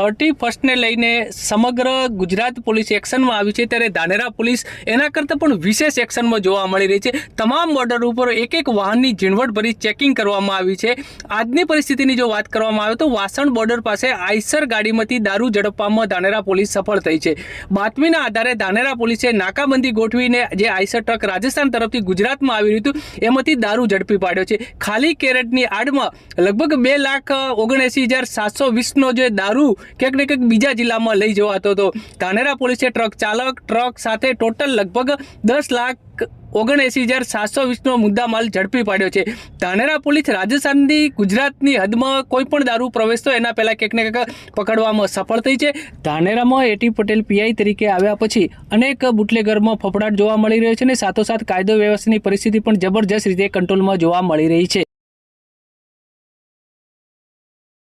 Thirty ફર્સ્ટને લઈને સમગ્ર Gujarat police એક્શનમાં આવી છે ત્યારે ધાનેરા પોલીસ એના કરતાં પણ વિશેષ એક્શનમાં જોવા મળી રહી છે. તમામ બોર્ડર ઉપર એક એક વાહનની ઝીણવટભરી ચેકિંગ કરવામાં આવી છે. આજની પરિસ્થિતિની જો વાત કરવામાં આવે તો વાસણ બોર્ડર પાસે આઈસર ગાડીમાંથી દારૂ ઝડપવામાં ધાનેરા પોલીસ સફળ થઈ છે. બાતમીના આધારે ધાનેરા પોલીસે નાકાબંધી ગોઠવીને જે આઈસર ટ્રક રાજસ્થાન તરફથી ગુજરાતમાં આવી રહ્યું હતું, એમાંથી દારૂ ઝડપી પાડ્યો છે. ખાલી કેરેટની આડમાં લગભગ બે લાખ ઓગણએંસી હજાર સાતસો વીસનો જે દારૂ ક્યાંક ને ક્યાંક બીજા જિલ્લામાં લઈ જવાતો હતો. ધાનેરા પોલીસે ટ્રક ચાલક ટ્રક સાથે ટોટલ લગભગ દસ લાખ ઓગણએંસી હજાર સાતસો વીસનો મુદ્દામાલ ઝડપી પાડ્યો છે. ધાનેરા પોલીસ રાજસ્થાનની ગુજરાતની હદમાં કોઈ પણ દારૂ પ્રવેશતો એના પહેલાં ક્યાંક ને ક્યાંક પકડવામાં સફળ થઈ છે. ધાનેરામાં એટી પટેલ પીઆઈ તરીકે આવ્યા પછી અનેક બુટલેગરમાં ફફડાટ જોવા મળી રહ્યો છે અને સાથોસાથ કાયદો વ્યવસ્થાની પરિસ્થિતિ પણ જબરજસ્ત રીતે કંટ્રોલમાં જોવા મળી રહી છે.